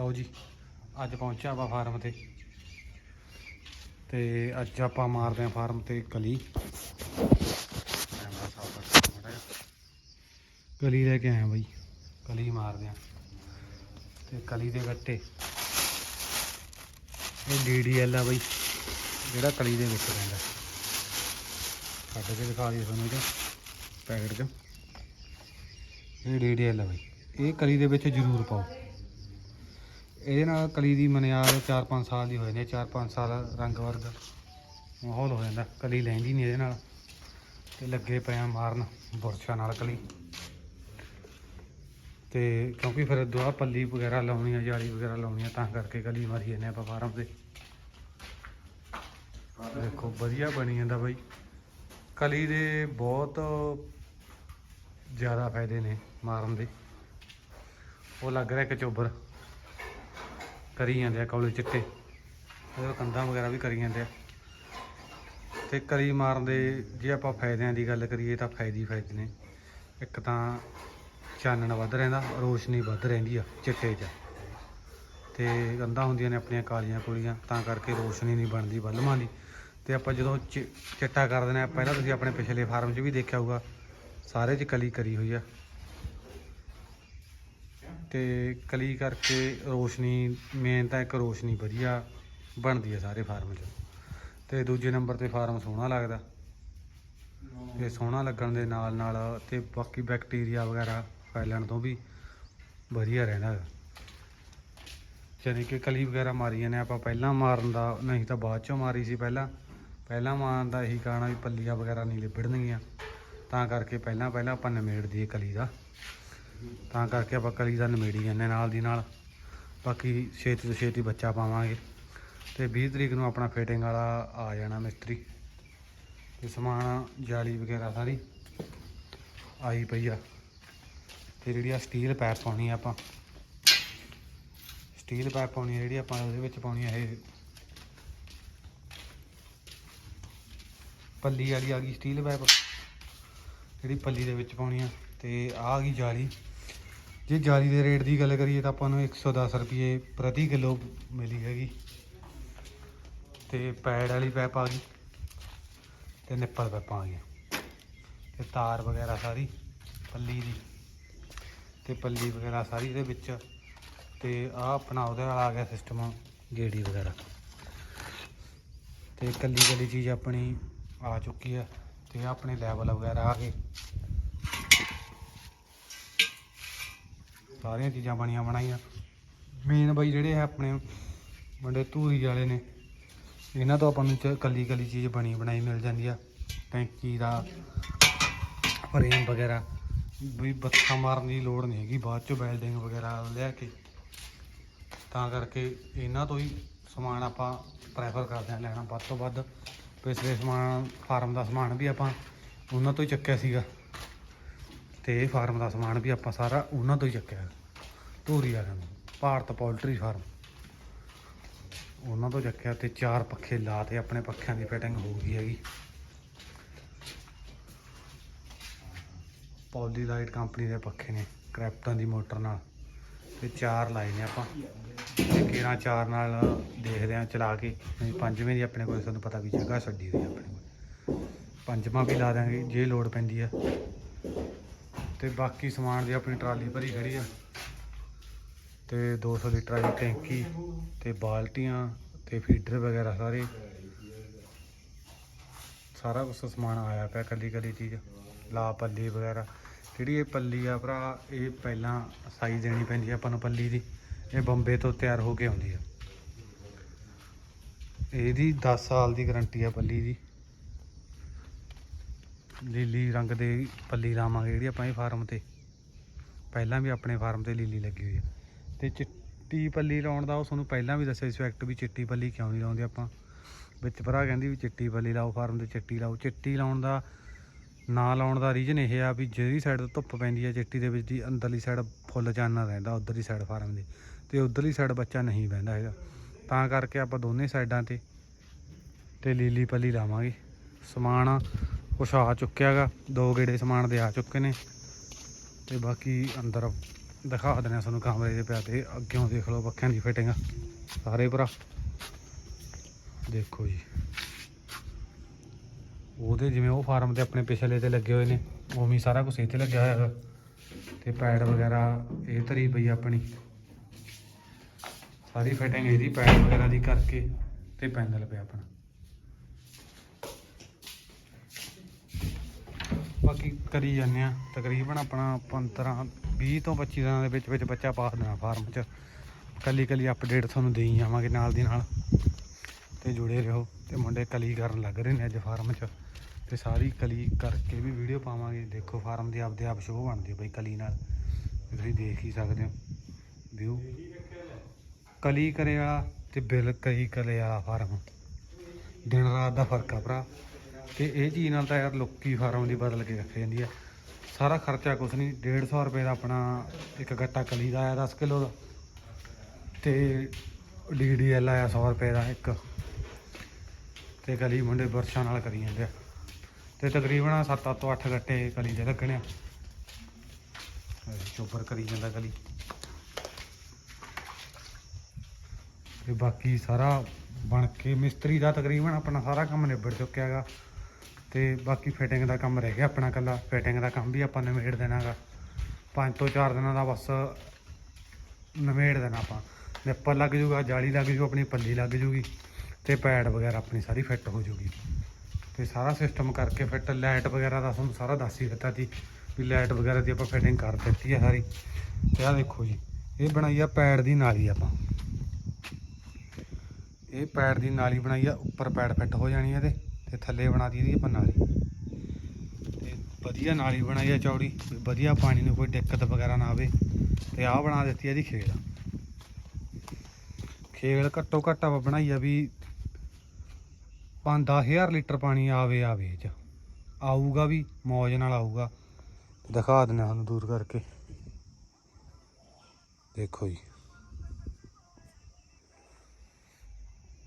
ਲਓ ਜੀ, ਅੱਜ ਪਹੁੰਚਿਆ ਆਪਾਂ ਫਾਰਮ ਤੇ। ਤੇ ਅੱਜ ਆਪਾਂ ਮਾਰਦੇ ਆਂ ਫਾਰਮ ਤੇ ਕਲੀ। ਕਲੀ ਲੈ ਕੇ ਆਇਆ ਬਾਈ, ਕਲੀ ਮਾਰਦੇ ਆਂ ਤੇ ਕਲੀ ਦੇ ਗੱਟੇ। ਇਹ ਡੀਡੀਐਲ ਆ ਬਾਈ, ਜਿਹੜਾ ਕਲੀ ਦੇ ਵਿੱਚ ਰਹਿੰਦਾ। ਕੱਢ ਕੇ ਦਿਖਾ ਦਈਏ ਤੁਹਾਨੂੰ ਇਹਦਾ, ਪੈਕਟ 'ਚ। ਇਹ ਡੀਡੀਐਲ ਆ ਬਾਈ, ਇਹ ਕਲੀ ਦੇ ਵਿੱਚ ਜ਼ਰੂਰ ਪਾਓ। ਇਹਦੇ ਨਾਲ ਕਲੀ ਦੀ ਮਨਿਆਦ 4-5 ਸਾਲ ਦੀ ਹੋ ਜਾਂਦੀ ਹੈ 4-5 ਸਾਲ ਰੰਗ ਵਰਗ ਮਾਹੌਲ ਹੋ ਜਾਂਦਾ, ਕਲੀ ਲੈਂਦੀ ਨਹੀਂ ਇਹਦੇ ਨਾਲ। ਤੇ ਲੱਗੇ ਪਏ ਆ ਮਾਰਨ, ਬੁਰਸ਼ਾਂ ਨਾਲ ਕਲੀ। ਤੇ ਕਿਉਂਕਿ ਫਿਰ ਦੁਆ ਪੱਲੀ ਵਗੈਰਾ ਲਾਉਣੀ ਆ, ਜਾਲੀ ਵਗੈਰਾ ਲਾਉਣੀ ਆ, ਤਾਂ ਕਰਕੇ ਕਲੀ ਮਾਰੀ ਜਾਂਦੇ ਆਪਾਂ ਫਾਰਮ ਤੇ। ਦੇਖੋ, ਵਧੀਆ ਬਣੀ ਜਾਂਦਾ ਬਾਈ। ਕਲੀ ਦੇ ਬਹੁਤ ਜ਼ਿਆਦਾ ਫਾਇਦੇ ਨੇ ਮਾਰਨ ਦੇ। ਉਹ ਲੱਗ ਰਿਹਾ ਕਿ ਚੋਬਰ। ਕਰੀ ਜਾਂਦੇ ਆ ਕੌਲੇ ਚਿੱਟੇ। ਉਹ ਕੰਧਾਂ ਵਗੈਰਾ ਵੀ ਕਰੀ ਜਾਂਦੇ ਆ। ਤੇ ਕਲੀ ਮਾਰਨ ਦੇ ਜੇ ਆਪਾਂ ਫਾਇਦਿਆਂ ਦੀ ਗੱਲ ਕਰੀਏ ਤਾਂ ਫਾਇਦੇ ਫਾਇਦੇ ਨੇ। ਇੱਕ ਤਾਂ ਚਾਨਣ ਵੱਧ ਰਹਿੰਦਾ, ਰੋਸ਼ਨੀ ਵੱਧ ਰਹਿੰਦੀ ਆ ਚਿੱਟੇ 'ਚ। ਤੇ ਕੰਧਾਂ ਹੁੰਦੀਆਂ ਨੇ ਆਪਣੀਆਂ ਕਾਲੀਆਂ ਕੁਲੀਆਂ, ਤਾਂ ਕਰਕੇ ਰੋਸ਼ਨੀ ਨਹੀਂ ਬਣਦੀ ਬਲਮਾਂ ਦੀ। ਤੇ ਆਪਾਂ ਜਦੋਂ ਚਿ- ਚਿੱਟਾ ਕਰ ਦਿੰਦੇ ਆ, ਪਹਿਲਾਂ ਤੁਸੀਂ ਆਪਣੇ ਪਿਛਲੇ ਫਾਰਮ 'ਚ ਵੀ ਦੇਖਿਆ ਹੋਊਗਾ। ਸਾਰੇ 'ਚ ਕਲੀ ਕਰੀ ਹੋਈ ਆ। ਤੇ ਕਲੀ ਕਰਕੇ ਰੋਸ਼ਨੀ ਮੇਨ ਤਾਂ ਇੱਕ ਰੋਸ਼ਨੀ ਵਧੀਆ ਬਣਦੀ ਹੈ ਸਾਰੇ ਫਾਰਮ 'ਚ। ਤੇ ਦੂਜੇ ਨੰਬਰ ਤੇ ਫਾਰਮ ਸੋਹਣਾ ਲੱਗਦਾ। ਤੇ ਸੋਹਣਾ ਲੱਗਣ ਦੇ ਨਾਲ ਨਾਲ ਤੇ ਬਾਕੀ ਬੈਕਟੀਰੀਆ ਵਗੈਰਾ ਫੈਲਣ ਤੋਂ ਵੀ ਵਧੀਆ ਰਹਿੰਦਾ। ਹੈ ਜਾਣੀ ਕਿ ਕਲੀ ਵਗੈਰਾ ਮਾਰੀਆਂ ਨੇ, ਆਪਾਂ ਪਹਿਲਾਂ ਮਾਰਨ ਦਾ, ਨਹੀਂ ਤਾਂ ਬਾਅਦ ਚੋਂ ਮਾਰੀ ਸੀ ਪਹਿਲਾਂ। ਪਹਿਲਾਂ ਮਾਰਨ ਦਾ ਇਹੀ ਕਾਰਨਾ ਵੀ ਪੱਲੀਆਂ ਵਗੈਰਾ ਨਹੀਂ ਲਿਬੜਨਗੀਆਂ। ਤਾਂ ਕਰਕੇ ਪਹਿਲਾਂ ਪਹਿਲਾਂ ਆਪਾਂ ਨਿਮੇੜ ਦਈਏ ਕਲੀ ਦਾ। ਤਾਂ ਕਰਕੇ ਆਪਾਂ ਕਲੀ ਦਾ ਨਿਮੇੜੀ ਜਾਂਦੇ ਨਾਲ ਦੀ ਨਾਲ। ਬਾਕੀ ਛੇਤੀ ਤੋਂ ਛੇਤੀ ਬੱਚਾ ਪਾਵਾਂਗੇ। ਤੇ 20 ਤਰੀਕ ਨੂੰ ਆਪਣਾ ਫਿਟਿੰਗ ਵਾਲਾ ਆ ਜਾਣਾ ਮਿਸਤਰੀ। ਤੇ ਸਮਾਨ, ਜਾਲੀ ਵਗੈਰਾ ਸਾਰੀ ਆਈ ਪਈ ਆ। ਤੇ ਜਿਹੜੀ ਆ ਸਟੀਲ ਪੈਪ ਪਾਉਣੀ ਆ ਆਪਾਂ। ਸਟੀਲ ਪੈਪ ਪਾਉਣੀ ਆ ਜਿਹੜੀ ਆਪਾਂ ਉਹਦੇ ਵਿੱਚ ਪਾਉਣੀ ਆ ਇਹ। ਪੱਲੀ ਵਾਲੀ ਆ ਗਈ ਸਟੀਲ ਪੈਪ ਜਿਹੜੀ ਪੱਲੀ ਦੇ ਵਿੱਚ ਪਾਉਣੀ ਆ। ਤੇ ਆ ਗਈ ਜਾਲੀ। ਜੇ ਜਾਲੀ ਦੇ ਰੇਟ ਦੀ ਗੱਲ ਕਰੀਏ ਤਾਂ ਆਪਾਂ ਨੂੰ 110 ਰੁਪਏ ਪ੍ਰਤੀ ਕਿਲੋ ਮਿਲੀ ਹੈਗੀ। ਤੇ ਪੈਡ ਵਾਲੀ ਪੈਪ ਆ ਗਈ ਤੇ ਨਿੱਪਲ ਪੈਪਾਂ ਆ ਗਈਆਂ। ਤੇ ਤਾਰ ਵਗੈਰਾ ਸਾਰੀ ਪੱਲੀ ਦੀ ਤੇ ਪੱਲੀ ਵਗੈਰਾ ਸਾਰੀ ਇਹਦੇ ਵਿੱਚ ਤੇ ਆ ਆਪਣਾ ਉਹਦੇ ਨਾਲ ਆ ਗਿਆ ਸਿਸਟਮ ਗੇੜੀ ਵਗੈਰਾ। ਤੇ ਕੱਲੀ ਕੱਲੀ ਚੀਜ਼ ਆਪਣੀ ਆ ਚੁੱਕੀ ਆ ਤੇ ਆਪਣੇ ਲੈਵਲ ਵਗੈਰਾ ਆ ਗਏ। ਸਾਰੀਆਂ ਚੀਜ਼ਾਂ ਬਣੀਆਂ ਬਣਾਈਆਂ। ਮੇਨ ਬਾਈ ਜਿਹੜੇ ਹੈ ਆਪਣੇ ਮੁੰਡੇ ਧੂਰੀ ਵਾਲੇ ਨੇ, ਇਹਨਾਂ ਤੋਂ ਆਪਾਂ ਨੂੰ ਚ- ਕੱਲੀ ਕੱਲੀ ਚੀਜ਼ ਬਣੀ ਬਣਾਈ ਮਿਲ ਜਾਂਦੀ ਆ। ਟੈਂਕੀ ਦਾ ਫਰੇਮ ਵਗੈਰਾ। ਵੀ ਬੱਥਾ ਮਾਰਨ ਦੀ ਲੋੜ ਨਹੀਂ ਹੈਗੀ, ਬਾਅਦ ਚ ਵੈਲਡਿੰਗ ਵਗੈਰਾ ਲਿਆ ਕੇ। ਤਾਂ ਕਰਕੇ ਇਹਨਾਂ ਤੋਂ ਹੀ ਸਮਾਨ ਆਪਾਂ ਪ੍ਰੈਫਰ ਕਰਦੇ ਹਾਂ ਲੈਣਾ। ਵੱਧ ਤੋਂ ਵੱਧ ਪਿਛਲੇ ਸਮਾਨ ਫਾਰਮ ਦਾ ਸਮਾਨ ਵੀ ਆਪਾਂ ਉਹਨਾਂ ਤੋਂ ਹੀ ਚੱਕਿਆ ਸੀਗਾ। ਤੇ ਇਹ ਫਾਰਮ ਦਾ ਸਮਾਨ ਵੀ ਆਪਾਂ ਸਾਰਾ ਉਹਨਾਂ ਤੋਂ ਹੀ ਚੱਕਿਆ। ਧੂਰੀ ਵਾਲਿਆਂ ਨੂੰ, ਭਾਰਤ ਪੋਲਟਰੀ ਫਾਰਮ। ਉਹਨਾਂ ਤੋਂ ਚੱਕਿਆ ਤੇ ਚਾਰ ਪੱਖੇ ਲਾਤੇ, ਆਪਣੇ ਪੱਖਿਆਂ ਦੀ ਫਿਟਿੰਗ ਹੋ ਗਈ ਹੈਗੀ। ਪੌਲੀ ਲਾਈਟ ਕੰਪਨੀ ਦੇ ਪੱਖੇ ਨੇ, ਕ੍ਰੈਪਟਨ ਦੀ ਮੋਟਰ ਨਾਲ। ਤੇ ਚਾਰ ਲਾਏ ਨੇ ਆਪਾਂ। ਤੇ ਕਿਹੜਾ ਚਾਰ ਨਾਲ ਦੇਖਦੇ ਆ ਚਲਾ ਕੇ। ਪੰਜਵੇਂ ਦੀ ਆਪਣੇ ਕੋਲ, ਤੁਹਾਨੂੰ ਪਤਾ ਵੀ ਜਗ੍ਹਾ ਛੱਡੀ ਹੋਈ ਆਪਣੇ ਕੋਲ। ਪੰਜਵਾਂ ਵੀ ਲਾ ਦਾਂਗੇ ਜੇ ਲੋੜ ਪੈਂਦੀ ਆ ਤੇ ਬਾਕੀ ਸਮਾਨ ਦੀ ਆਪਣੀ ਟਰਾਲੀ ਭਰੀ ਖੜੀ ਆ। ਤੇ 200 ਲੀਟਰ ਦੀ ਟੈਂਕੀ ਤੇ ਬਾਲਟੀਆਂ ਤੇ ਫੀਡਰ ਵਗੈਰਾ ਸਾਰੇ। ਸਾਰਾ ਕੁਝ ਸਮਾਨ ਆਇਆ ਪਿਆ ਕੱਲੀ ਕੱਲੀ ਚੀਜ਼ ਲਾ ਪੱਲੀ ਵਗੈਰਾ। ਜਿਹੜੀ ਇਹ ਪੱਲੀ ਆ ਭਰਾ, ਇਹ ਪਹਿਲਾਂ ਸਾਈਜ਼ ਦੇਣੀ ਪੈਂਦੀ ਆ ਆਪਾਂ ਨੂੰ ਪੱਲੀ ਦੀ। ਇਹ ਬੰਬੇ ਤੋਂ ਤਿਆਰ ਹੋ ਕੇ ਆਉਂਦੀ ਆ। ਇਹਦੀ 10 ਸਾਲ ਦੀ ਗਾਰੰਟੀ ਆ ਪੱਲੀ ਦੀ। ਲੀਲੀ ਰੰਗ ਦੇ ਪੱਲੀ ਲਾਵਾਂਗੇ ਜਿਹੜੀ ਆਪਾਂ ਇਹ ਫਾਰਮ ਤੇ। ਪਹਿਲਾਂ ਵੀ ਆਪਣੇ ਫਾਰਮ ਤੇ ਲੀਲੀ ਲੱਗੀ ਹੋਈ ਆ। ਤੇ ਚਿੱਟੀ ਪੱਲੀ ਲਾਉਣ ਦਾ ਉਹ ਤੁਹਾਨੂੰ ਪਹਿਲਾਂ ਵੀ ਦੱਸਿਆ ਸੀ ਫੈਕਟ ਵੀ ਚਿੱਟੀ ਪੱਲੀ ਕਿਉਂ ਨਹੀਂ ਲਾਉਂਦੇ ਆਪਾਂ। ਵਿੱਚ ਭਰਾ ਕਹਿੰਦੀ ਵੀ ਚਿੱਟੀ ਪੱਲੀ ਲਾਓ, ਫਾਰਮ ਤੇ ਚਿੱਟੀ ਲਾਓ। ਚਿੱਟੀ ਲਾਉਣ ਦਾ, ਨਾ ਲਾਉਣ ਦਾ ਰੀਜਨ ਇਹ ਆ ਵੀ ਜਿਹੜੀ ਸਾਈਡ ਤੋਂ ਧੁੱਪ ਪੈਂਦੀ ਹੈ ਚਿੱਟੀ ਦੇ ਵਿੱਚ ਦੀ, ਅੰਦਰਲੀ ਸਾਈਡ ਫੁੱਲ ਚਾਨਣਾ ਰਹਿੰਦਾ, ਉਧਰਲੀ ਸਾਈਡ ਫਾਰਮ ਦੀ। ਤੇ ਉਧਰਲੀ ਸਾਈਡ ਬੱਚਾ ਨਹੀਂ ਬਹਿੰਦਾ ਹੈਗਾ। ਤਾਂ ਕਰਕੇ ਆਪਾਂ ਦੋਨੇ ਸਾਈਡਾਂ ਤੇ ਤੇ ਲੀਲੀ ਪੱਲੀ ਲਾਵਾਂਗੇ। ਸਮਾਨ ਕੁਛ ਆ ਚੁੱਕਿਆਗਾ, ਦੋ ਗੇੜੇ ਸਮਾਨ ਦੇ ਆ ਚੁੱਕੇ ਨੇ। ਤੇ ਬਾਕੀ ਅੰਦਰ ਦਿਖਾ ਦਿੰਦੇ ਹਾਂ ਤੁਹਾਨੂੰ ਕਮਰੇ ਦੇ ਪਿਆ ਤੇ ਅੱਗਿਓਂ ਦੇਖ ਲਓ ਪੱਖਿਆਂ ਦੀ ਫਿਟਿੰਗ ਸਾਰੇ ਭਰਾ। ਦੇਖੋ ਜੀ। ਉਹਦੇ ਜਿਵੇਂ ਉਹ ਫਾਰਮ ਤੇ ਆਪਣੇ ਪਿਛਲੇ ਤੇ ਲੱਗੇ ਹੋਏ ਨੇ, ਉਵੇਂ ਸਾਰਾ ਕੁਝ ਇੱਥੇ ਲੱਗਿਆ ਹੋਇਆ ਹੈਗਾ। ਤੇ ਪੈਡ ਵਗੈਰਾ, ਇਹ ਧਰੀ ਪਈ ਆਪਣੀ। ਸਾਰੀ ਫਿਟਿੰਗ ਇਹਦੀ ਪੈਡ ਵਗੈਰਾ ਦੀ ਕਰਕੇ ਤੇ ਪੈਨਲ ਪਿਆ ਆਪਣਾ। ਬਾਕੀ ਕਰੀ ਜਾਂਦੇ ਆ ਤਕਰੀਬਨ ਆਪਣਾ 15 20 ਤੋਂ 25 ਦਿਨਾਂ ਦੇ ਵਿੱਚ ਵਿੱਚ ਬੱਚਾ ਪਾ ਦੇਣਾ ਫਾਰਮ 'ਚ। ਕੱਲੀ ਕੱਲੀ ਅਪਡੇਟ ਤੁਹਾਨੂੰ ਦੇਈ ਜਾਵਾਂਗੇ ਨਾਲ ਦੀ ਨਾਲ। ਤੇ ਜੁੜੇ ਰਹੋ। ਤੇ ਮੁੰਡੇ ਕਲੀ ਕਰਨ ਲੱਗ ਰਹੇ ਨੇ ਅੱਜ ਫਾਰਮ 'ਚ। ਤੇ ਸਾਰੀ ਕਲੀ ਕਰਕੇ ਵੀ ਵੀਡੀਓ ਪਾਵਾਂਗੇ। ਦੇਖੋ ਫਾਰਮ ਦੀ ਆਪਦੇ ਆਪ ਸ਼ੋਅ ਬਣਦੀ ਹੈ ਬਈ ਕਲੀ ਨਾਲ। ਤੁਸੀਂ ਦੇਖ ਹੀ ਸਕਦੇ ਹੋ। ਵਿਊ ਕਲੀ ਕਰੇ ਵਾਲਾ ਤੇ ਬਿਲ ਕਲੀ ਕਰੇ ਵਾਲਾ ਫਾਰਮ। ਦਿਨ ਰਾਤ ਦਾ ਫ਼ਰਕ ਆ ਭਰਾ। ਤੇ ਇਹ ਚੀਜ਼ ਨਾਲ ਤਾਂ ਯਾਰ ਲੋਕੀ ਫਾਰਮ ਦੀ ਬਦਲ ਕੇ ਰੱਖੀ ਜਾਂਦੀ ਆ। ਸਾਰਾ ਖਰਚਾ ਕੁਛ ਨਹੀਂ 150 ਰੁਪਏ ਦਾ ਆਪਣਾ ਇੱਕ ਗੱਟਾ ਕਲੀ ਦਾ ਆਇਆ 10 ਕਿਲੋ ਦਾ। ਤੇ ਡੀਡੀਐਲ ਆਇਆ 100 ਰੁਪਏ ਦਾ ਇੱਕ। ਤੇ ਕਲੀ ਮੁੰਡੇ ਬਰਸ਼ਾਂ ਨਾਲ ਕਰੀ ਜਾਂਦੇ ਆ। ਤੇ ਤਕਰੀਬਨ 7 ਤੋਂ 8 ਗੱਟੇ ਕਲੀ ਦੇ ਲੱਗਣੇ ਆ। ਚੋਪਰ ਕਰੀ ਜਾਂਦਾ ਕਲੀ। ਤੇ ਬਾਕੀ ਸਾਰਾ ਬਣ ਕੇ ਮਿਸਤਰੀ ਦਾ ਤਕਰੀਬਨ ਆਪਣਾ ਸਾਰਾ ਕੰਮ ਨਿਬੜ ਚੁੱਕਿਆ ਹੈਗਾ। ਤੇ ਬਾਕੀ ਫਿਟਿੰਗ ਦਾ ਕੰਮ ਰਹਿ ਗਿਆ ਆਪਣਾ ਕੱਲਾ ਫਿਟਿੰਗ ਦਾ ਕੰਮ ਵੀ ਆਪਾਂ ਨਿਬੇੜ ਦੇਣਾਗਾ। ਪੰਜ ਤੋਂ ਚਾਰ ਦਿਨਾਂ ਦਾ ਬਸ ਨਿਮੇੜ ਦੇਣਾ ਆਪਾਂ। ਨਿੱਪਰ ਲੱਗ ਜੂਗਾ, ਜਾਲੀ ਲੱਗ ਜੂ, ਆਪਣੀ ਪੱਲੀ ਲੱਗ ਜੂਗੀ ਤੇ ਪੈਡ ਵਗੈਰਾ ਆਪਣੀ ਸਾਰੀ ਫਿੱਟ ਹੋ ਜੂਗੀ। ਤੇ ਸਾਰਾ ਸਿਸਟਮ ਕਰਕੇ ਫਿੱਟ ਲਾਈਟ ਵਗੈਰਾ ਦਾ ਤੁਹਾਨੂੰ ਸਾਰਾ ਦੱਸ ਹੀ ਦਿੱਤਾ ਸੀ ਵੀ ਲਾਈਟ ਵਗੈਰਾ ਦੀ ਆਪਾਂ ਫਿਟਿੰਗ ਕਰ ਦਿੱਤੀ ਹੈ ਸਾਰੀ। ਤੇ ਆਹ ਦੇਖੋ ਜੀ, ਇਹ ਬਣਾਈ ਆ ਪੈਡ ਦੀ ਨਾਲੀ ਆਪਾਂ। ਇਹ ਪੈਡ ਦੀ ਨਾਲੀ ਬਣਾਈ ਆ, ਉੱਪਰ ਪੈਡ ਫਿੱਟ ਹੋ ਜਾਣੀ ਹੈ ਤੇ ਥੱਲੇ ਬਣਾਤੀ ਇਹਦੀ ਆਪਾਂ ਨਾਲੀ। ਤੇ ਵਧੀਆ ਨਾਲੀ ਬਣਾਈ ਆ ਚੌੜੀ, ਵਧੀਆ ਪਾਣੀ ਨੂੰ ਕੋਈ ਦਿੱਕਤ ਵਗੈਰਾ ਨਾ ਆਵੇ। ਤੇ ਆਹ ਬਣਾ ਦਿੱਤੀ ਆ ਇਹਦੀ ਖੇਲ। ਖੇਲ ਘੱਟੋ ਘੱਟ ਆਪਾਂ ਬਣਾਈ ਆ ਵੀ 5-10000 ਲੀਟਰ ਪਾਣੀ ਆਵੇ ਆਵੇ ਇਹ ਚ। ਆਊਗਾ ਵੀ, ਮੌਜ ਨਾਲ ਆਊਗਾ। ਦਿਖਾ ਦਿੰਦੇ ਹਾਂ ਤੁਹਾਨੂੰ ਦੂਰ ਕਰਕੇ। ਦੇਖੋ ਜੀ।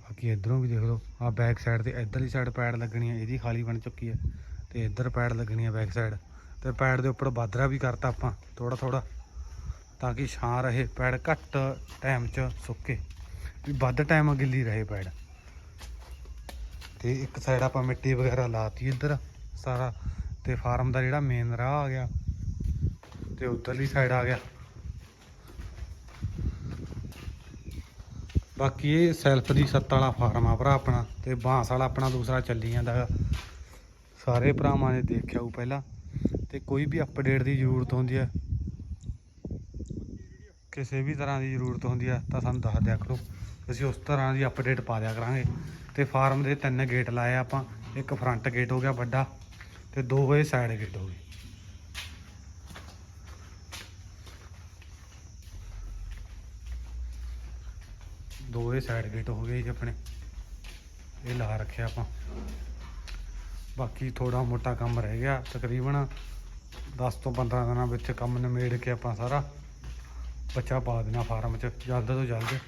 ਬਾਕੀ ਇਧਰੋਂ ਵੀ ਦੇਖ ਲਓ ਆ ਬੈਕ ਸਾਈਡ ਤੇ ਇਧਰਲੀ ਸਾਈਡ ਪੈਡ ਲੱਗਣੀ ਹੈ ਇਹਦੀ ਖਾਲੀ ਬਣ ਚੁੱਕੀ ਹੈ ਤੇ ਇੱਧਰ ਪੈਡ ਲੱਗਣੀ ਹੈ ਬੈਕ ਸਾਈਡ ਤੇ ਪੈਡ ਦੇ ਉੱਪਰ ਬਾਦਰਾ ਵੀ ਕਰਤਾ ਆਪਾਂ ਥੋੜਾ ਥੋੜਾ ਤਾਂ ਕਿ ਛਾਂ ਰਹੇ ਪੈਡ ਘੱਟ ਟਾਈਮ 'ਚ ਸੁੱਕੇ। ਵੀ ਵੱਧ ਟਾਈਮ ਗਿੱਲੀ ਰਹੇ ਪੈਡ ਤੇ ਇੱਕ ਸਾਈਡ ਆਪਾਂ ਮਿੱਟੀ ਵਗੈਰਾ ਲਾਤੀ ਇੱਧਰ, ਸਾਰਾ। ਤੇ ਫਾਰਮ ਦਾ ਜਿਹੜਾ ਮੇਨ ਰਾਹ ਆ ਗਿਆ, ਤੇ ਉਧਰਲੀ ਸਾਈਡ ਆ ਗਿਆ। ਬਾਕੀ ਇਹ ਸੈਲਫ ਦੀ ਸੱਤ ਵਾਲਾ ਫਾਰਮ ਆ ਭਰਾ ਆਪਣਾ ਤੇ ਬਾਂਸ ਵਾਲਾ ਆਪਣਾ ਦੂਸਰਾ ਚੱਲੀ ਜਾਂਦਾ ਗਾ ਸਾਰੇ ਭਰਾਵਾਂ ਨੇ ਦੇਖਿਆ ਉਹ ਪਹਿਲਾਂ ਤੇ ਕੋਈ ਵੀ ਅਪਡੇਟ ਦੀ ਜ਼ਰੂਰਤ ਹੁੰਦੀ ਹੈ ਕਿਸੇ ਵੀ ਤਰ੍ਹਾਂ ਦੀ ਜ਼ਰੂਰਤ ਹੁੰਦੀ ਹੈ ਤਾਂ ਸਾਨੂੰ ਦੱਸ ਦਿਆ ਕਰੋ। ਅਸੀਂ ਉਸ ਤਰ੍ਹਾਂ ਦੀ ਅਪਡੇਟ ਪਾ ਦਿਆ ਕਰਾਂਗੇ ਤੇ ਫਾਰਮ ਦੇ ਤਿੰਨ ਗੇਟ ਲਾਏ ਆਪਾਂ, ਇੱਕ ਫਰੰਟ ਗੇਟ ਹੋ ਗਿਆ ਵੱਡਾ ਤੇ ਦੋ ਇਹ ਸਾਈਡ ਗੇਟ ਹੋ ਗਏ। ਦੋ ਇਹ ਸਾਈਡ ਗੇਟ ਹੋ ਗਏ ਜੀ ਆਪਣੇ। ਇਹ ਲਾ ਰੱਖਿਆ ਆਪਾਂ। ਬਾਕੀ ਥੋੜਾ ਮੋਟਾ ਕੰਮ ਰਹਿ ਗਿਆ। ਤਕਰੀਬਨ 10 ਤੋਂ 15 ਦਿਨਾਂ ਵਿੱਚ ਕੰਮ ਨਿਮੇੜ ਕੇ ਆਪਾਂ ਸਾਰਾ ਬੱਚਾ ਪਾ ਦੇਣਾ ਫਾਰਮ 'ਚ, ਜਲਦ ਤੋਂ ਜਲਦ।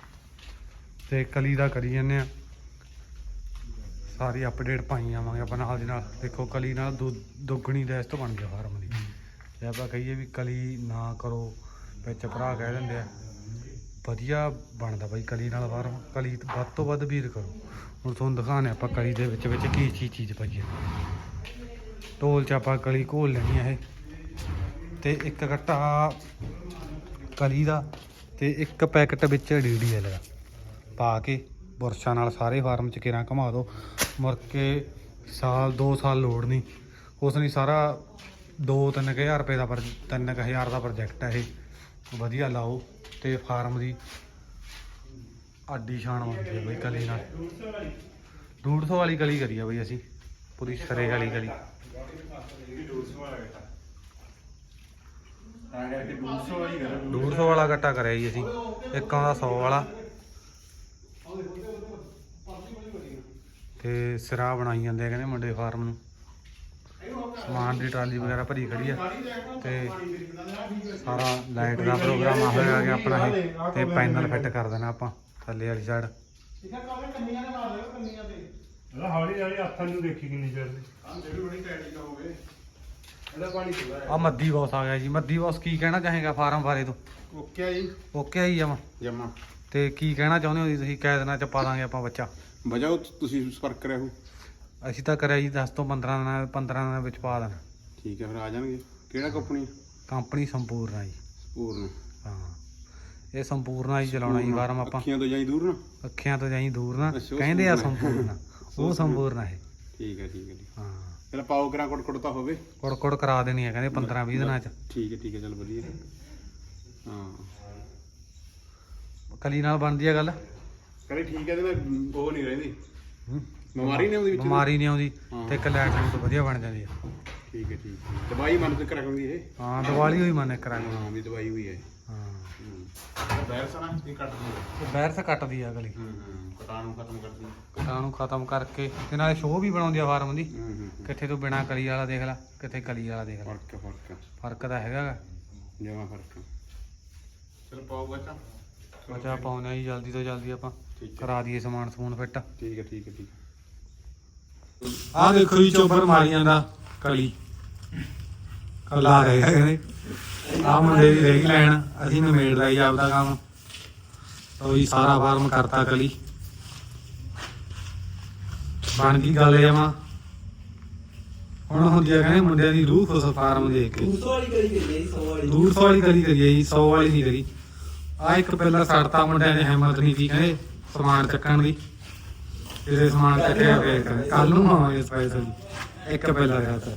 ਤੇ ਕਲੀ ਦਾ ਕਰੀ ਜਾਂਦੇ ਆ। ਸਾਰੀ ਅਪਡੇਟ ਪਾਈ ਆਵਾਂਗੇ ਆਪਾਂ ਨਾਲ ਦੀ ਨਾਲ। ਦੇਖੋ ਕਲੀ ਨਾਲ ਦੁ- ਦੁੱਗਣੀ ਦਹਿਸ਼ਤ ਬਣ ਗਿਆ ਫਾਰਮ ਦੀ। ਜੇ ਆਪਾਂ ਕਹੀਏ ਵੀ ਕਲੀ ਨਾ ਕਰੋ, ਵਿੱਚ ਭਰਾ ਕਹਿ ਦਿੰਦੇ ਆ। ਵਧੀਆ ਬਣਦਾ ਬਾਈ ਕਲੀ ਨਾਲ ਫਾਰਮ ਕਲੀ ਵੱਧ ਤੋਂ ਵੱਧ ਵੀਰ ਕਰੋ। ਹੁਣ ਤੁਹਾਨੂੰ ਦਿਖਾਣੇ ਆਪਾਂ ਕਲੀ ਦੇ ਵਿੱਚ ਵਿੱਚ ਕੀ ਚੀਜ਼ ਚੀਜ਼ ਪਾਈਏ। ਢੋਲ ਚ ਆਪਾਂ ਕਲੀ ਘੋਲ ਲੈਣੀ ਆ ਇਹ। ਤੇ ਇੱਕ ਗੱਟਾ ਕਲੀ ਦਾ ਤੇ ਇੱਕ ਪੈਕਟ ਵਿੱਚ ਡੀਡੀਐਲ ਦਾ। ਪਾ ਕੇ ਬੁਰਸ਼ਾਂ ਨਾਲ ਸਾਰੇ ਫਾਰਮ ਚ ਕਿਰਾਂ ਘੁਮਾ ਦਿਓ ਮੁੜ ਕੇ ਸਾਲ 2 ਸਾਲ ਲੋੜ ਨਹੀਂ। ਉਸ ਨਹੀਂ, ਸਾਰਾ 2-3 ਹਜ਼ਾਰ ਰੁਪਏ ਦਾ ਪਰ 3000 ਦਾ ਪ੍ਰੋਜੈਕਟ ਹੈ ਇਹ। ਵਧੀਆ ਲਾਓ ਤੇ ਫਾਰਮ ਦੀ ਆਡੀ ਸ਼ਾਨ ਬਣਦੀ ਹੈ ਬਈ ਕਲੀ ਨਾਲ। 150 ਵਾਲੀ ਕਲੀ ਕਰੀ ਆ ਬਈ ਅਸੀਂ, ਪੂਰੀ ਸਰੇ ਵਾਲੀ ਕਲੀ। ਤਾਂ ਕਰਕੇ 200 ਵਾਲੀ ਕਰ 150 ਵਾਲਾ ਕੱਟਾ ਕਰਿਆ ਜੀ ਅਸੀਂ, ਇੱਕ ਦਾ 100 ਵਾਲਾ। ਤੇ ਸਿਰਾ ਬਣਾਈ ਜਾਂਦੇ ਆ ਕਹਿੰਦੇ ਮੁੰਡੇ ਫਾਰਮ ਨੂੰ। ਸਮਾਨ ਦੀ ਟਰਾਲੀ ਵਗੈਰਾ ਭਰੀ ਖੜੀ ਆ ਤੇ ਸਾਰਾ ਲਾਈਟ ਦਾ ਪ੍ਰੋਗਰਾਮ ਆ ਹੋਇਆ ਗਿਆ ਆਪਣਾ ਇਹ ਤੇ ਪੈਨਲ ਫਿੱਟ ਕਰ ਦੇਣਾ ਆਪਾਂ ਥੱਲੇ ਵਾਲੀ ਸਾਈਡ ਹੌਲੀ ਹੌਲੀ ਹੱਥਾਂ ਨੂੰ ਦੇਖੀ ਕਿੰਨੀ ਚਿਰ ਦੀ। ਇਹਦਾ ਪਾਣੀ ਖੁੱਲਾ ਆ ਮੱਦੀ ਬੌਸ ਆ ਗਿਆ ਜੀ। ਮੱਦੀ ਬੌਸ ਕੀ ਕਹਿਣਾ ਚਾਹੇਗਾ ਫਾਰਮ ਬਾਰੇ ਤੋਂ? ਓਕੇ ਆ ਜੀ। ਓਕੇ ਆਈ ਜਮਾ। ਜਮਾ। ਤੇ ਕੀ ਕਹਿਣਾ ਚਾਹੁੰਦੇ ਹੋ ਜੀ ਤੁਸੀਂ? ਕੈ ਦਿਨਾਂ ਚ ਪਾ ਦਾਂਗੇ ਆਪਾਂ ਬੱਚਾ। ਵਜਾਓ ਤੁਸੀਂ ਸੰਪਰਕ ਕਰਿਆ ਹੋ ਅਸੀਂ ਤਾਂ ਕਰਿਆ ਜੀ 10 ਤੋਂ 15 ਦਿਨਾਂ 15 ਦਿਨਾਂ ਵਿੱਚ ਪਾ ਦੇਣਾ। ਠੀਕ ਹੈ ਫਿਰ ਆ ਜਾਣਗੇ। ਕਿਹੜਾ ਕੰਪਨੀ ਕੰਪਨੀ ਸੰਪੂਰਨ ਆ ਜੀ। ਪੂਰਨ ਹਾਂ। ਇਹ ਸੰਪੂਰਨ ਆ ਜੀ ਚਲਾਉਣਾ ਜੀ ਫਾਰਮ ਆਪਾਂ। ਅੱਖੀਆਂ ਤੋਂ ਜਾਈ ਦੂਰ ਨਾ? ਅੱਖੀਆਂ ਤੋਂ ਜਾਈ ਦੂਰ ਨਾ। ਅੱਛਾ, ਉਹ ਕਹਿੰਦੇ ਆ ਸੰਪੂਰਨ ਉਹ ਸੰਪੂਰਨ। ਆ ਇਹ। ਠੀਕ ਹੈ ਠੀਕ ਹੈ ਜੀ। ਹਾਂ। ਚਲ ਪਾਓ ਕਰਾਂ ਕੁੜ ਕੁੜ ਤਾਂ ਹੋਵੇ। ਕੁੜ ਕੁੜ ਕਰਾ ਦੇਣੀ ਆ ਕਹਿੰਦੇ 15 20 ਦਿਨਾਂ ਚ। ਠੀਕ ਹੈ ਠੀਕ ਹੈ ਚਲ ਵਧੀਆ। ਹਾਂ। ਕਲੀ ਨਾਲ ਬਣਦੀ ਆ ਗੱਲ? ਕਰੇ ਠੀਕ ਹੈ ਇਹਦੇ ਨਾਲ ਉਹ ਨਹੀਂ ਰਹਿੰਦੀ। ਹੂੰ। ਬਿਮਾਰੀ ਨਹੀਂ ਆਉਂਦੀ ਵਿੱਚ? ਬਿਮਾਰੀ ਨਹੀਂ ਆਉਂਦੀ ਹਾਂ। ਤੇ ਕਲੈਟ ਨੂੰ ਤਾਂ ਵਧੀਆ ਬਣ ਜਾਂਦੀ ਆ। ਠੀਕ ਹੈ ਠੀਕ ਹੈ। ਦਵਾਈ ਮਨ ਤੇ ਕਰਾਂਗੀ ਇਹ? ਹਾਂ ਦੀਵਾਲੀ ਹੋਈ ਮਨ ਕਰਾਂਗੇ। ਹਾਂ ਵੀ ਦਵਾਈ ਹੋਈ ਹੈ। ਹਾਂ। ਹੂੰ। ਵਾਇਰਸ ਨਾ ਇਹ ਕੱਟ ਦਿੰਦਾ ਤੇ ਬੈਰਸ ਕੱਟਦੀ ਆ ਅਗਲੀ। ਹੂੰ ਹੂੰ ਕਟਾਣ ਨੂੰ ਖਤਮ ਕਰਦੀ। ਕਟਾਂ ਨੂੰ ਖਤਮ ਕਰਕੇ ਤੇ ਨਾਲੇ ਸ਼ੋਅ ਵੀ ਬਣਾਉਂਦੀ ਆ ਫਾਰਮ ਦੀ। ਹੂੰ ਹੂੰ ਕਿੱਥੇ ਤੂੰ ਬਿਨਾ ਕਲੀ ਵਾਲਾ ਦੇਖ ਲੈ ਕਿੱਥੇ ਕਲੀ ਵਾਲਾ ਦੇਖ ਲੈ। ਫ਼ਰਕ ਹੈ, ਫ਼ਰਕ ਹੈ। ਫ਼ਰਕ ਤਾਂ ਹੈਗਾ ਗਾ। ਜਮਾ ਫ਼ਰਕ ਹੈ। ਚਲ ਪਾਓ ਬੱਚਾ। ਬੱਚਾ ਪਾਉਣਾ ਜੀ ਜਲਦੀ ਤੋਂ ਜਲਦੀ ਆਪਾਂ ਠੀਕ ਹੈ। ਕਰਾ ਦਈਏ ਸਮਾਨ ਸਮੂਨ ਫਿੱਟ। ਠੀਕ ਹੈ ਠੀਕ ਹੈ ਠੀਕ ਹੈ। ਆਹ ਦੇਖੋ ਜੀ ਚੋਬਰ ਮਾਰੀਆਂ ਦਾ ਕਲੀ। ਕੱਲਾ ਰਹਿ ਗਿਆ ਕਹਿੰਦੇ ਆਹ ਮੁੰਡੇ ਦੀ ਰਹਿ ਲੈਣ ਅਸੀਂ ਨਮੇੜ ਲਈ ਆਪਦਾ ਕੰਮ। ਤੋ ਜੀ ਸਾਰਾ ਫਾਰਮ ਕਰਤਾ ਕਲੀ। ਬਣ ਗਈ ਗੱਲ ਜਮਾ। ਹੁਣ ਹੁੰਦੀ ਆ ਕਹਿੰਦੇ ਮੁੰਡਿਆਂ ਦੀ ਰੂਹ ਖੁਸ਼ ਫਾਰਮ ਦੇਖ ਕੇ। 200 ਵਾਲੀ ਕਰੀ ਕਰੀ 100 ਵਾਲੀ। 200 ਵਾਲੀ ਕਲੀ ਕਰੀਏ ਜੀ 100 ਵਾਲੀ ਨਹੀਂ ਕਰੀ। ਆ ਇੱਕ ਪਹਿਲਾਂ ਸੜਤਾ ਮੁੰਡਿਆਂ ਨੇ ਹਿੰਮਤ ਨਹੀਂ ਸੀ ਕਹਿੰਦੇ ਸਮਾਨ ਚੱਕਣ ਦੀ। ਇਹਦੇ ਸਮਾਨ ਚੱਕਿਆ ਗਿਆ ਕੱਲ ਨੂੰ ਆਵਾਂਗੇ ਸਪੈਸ਼ਲ ਇੱਕ ਪਹਿਲਾਂ ਗਿਆ ਤਾਂ।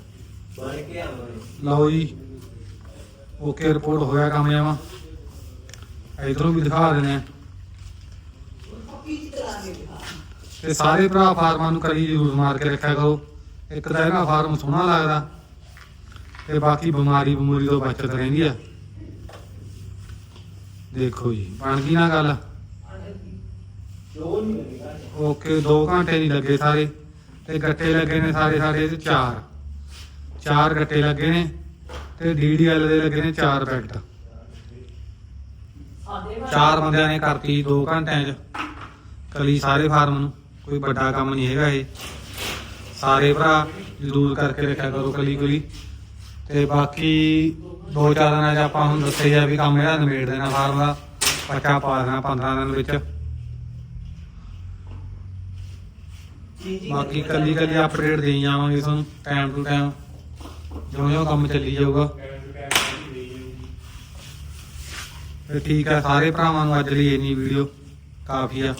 ਬਣ ਕੇ ਆਵਾਂਗੇ ਲਓ ਜੀ, ਓਕੇ ਰਿਪੋਰਟ ਹੋਇਆ ਕੰਮ ਜਾਵਾ ਇਧਰੋਂ ਵੀ ਦਿਖਾ ਦਿੰਦੇ ਆ। ਤੇ ਸਾਰੇ ਭਰਾ ਫਾਰਮਾਂ ਨੂੰ ਕਰੀ ਯੂਜ਼ ਮਾਰ ਕੇ ਰੱਖਿਆ ਕਰੋ। ਇੱਕ ਤਾਂ ਇਹਦਾ ਫਾਰਮ ਸੋਹਣਾ ਲੱਗਦਾ। ਤੇ ਬਾਕੀ ਬਿਮਾਰੀ ਬਿਮੂਰੀ ਤੋਂ ਬਚਤ ਰਹਿੰਦੀ ਆ। ਦੇਖੋ ਜੀ, ਬਣ ਗਈ ਨਾ ਗੱਲ। ਜੋ ਨਹੀਂ ਲੱਗੇਗਾ ਓਕੇ 2 ਘੰਟੇ ਨਹੀਂ ਲੱਗੇ ਸਾਰੇ। ਤੇ ਗੱਟੇ ਲੱਗੇ ਨੇ ਸਾਰੇ ਸਾਡੇ ਇਹਦੇ ਚਾਰ। ਚਾਰ ਗੱਟੇ ਲੱਗੇ ਨੇ ਤੇ ਡੀਡੀਐਲ ਦੇ ਲੱਗੇ ਨੇ ਚਾਰ ਪੈਕਟ ਚਾਰ ਬੰਦਿਆਂ ਨੇ ਕਰਤੀ 2 ਘੰਟਿਆਂ 'ਚ। ਕਲੀ ਸਾਰੇ ਫਾਰਮ ਨੂੰ। ਕੋਈ ਵੱਡਾ ਕੰਮ ਨਹੀਂ ਹੈਗਾ ਇਹ। ਸਾਰੇ ਭਰਾ ਜ਼ਰੂਰ ਕਰਕੇ ਰੱਖਿਆ ਕਰੋ ਕਲੀ ਕੁਲੀ। ਤੇ ਬਾਕੀ ਦੋ ਚਾਰ ਦਿਨਾਂ 'ਚ ਆਪਾਂ ਹੁਣ ਦੱਸਿਆ ਜਾ ਵੀ ਕੰਮ ਇਹਦਾ ਨਿਬੇੜ ਦੇਣਾ ਫਾਰਮ ਦਾ ਬੱਚਾ ਪਾ ਦੇਣਾ 15 ਦਿਨ ਵਿੱਚ। ਬਾਕੀ ਕੱਲੀ ਕੱਲੀ ਅਪਡੇਟ ਦੇਈ ਜਾਵਾਂਗੇ ਤੁਹਾਨੂੰ ਟਾਈਮ ਟੂ ਟਾਈਮ ਜਿਉਂ ਜਿਉਂ ਕੰਮ ਚੱਲੀ ਜਾਊਗਾ। ਤੇ ਠੀਕ ਆ, ਸਾਰੇ ਭਰਾਵਾਂ ਨੂੰ ਅੱਜ ਲਈ ਇੰਨੀ ਵੀਡੀਓ ਕਾਫੀ ਆ।